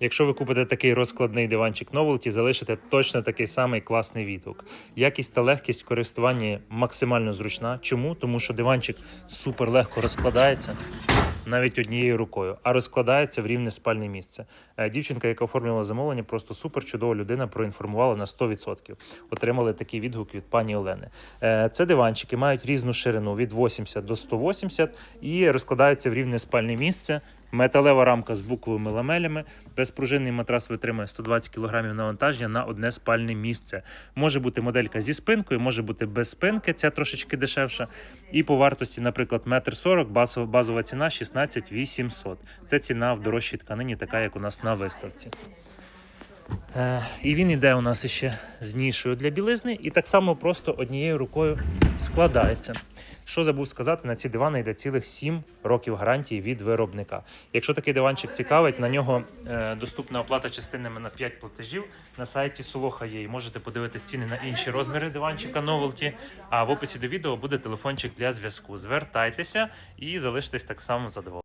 Якщо ви купите такий розкладний диванчик Novelty, залишите точно такий самий класний відгук. Якість та легкість в користуванні максимально зручна. Чому? Тому що диванчик супер легко розкладається. Навіть однією рукою, а розкладається в рівне спальне місце. Е, Дівчинка, яка оформлювала замовлення, просто супер чудова людина проінформувала на 100%. Отримали такий відгук від пані Олени. Е, Це диванчики мають різну ширину від 80 до 180 і розкладаються в рівне спальне місце. Металева рамка з буковими ламелями. Безпружинний матрас витримує 120 кг навантаження на одне спальне місце. Може бути моделька зі спинкою, може бути без спинки, ця трошечки дешевша. І по вартості, наприклад, метр 40, базова, базова ціна 16 800. Це ціна в дорожчій тканині, така як у нас на виставці. Е, і він іде у нас ще з нішою для білизни, і так само просто однією рукою складається. Що забув сказати, на ці дивани йде цілих 7 років гарантії від виробника. Якщо такий диванчик цікавить, на нього е, доступна оплата частинами на 5 платежів. На сайті Солоха є. І можете подивитися ціни на інші розміри диванчика Novelty. А в описі до відео буде телефончик для зв'язку. Звертайтеся і залишитесь так само задоволені.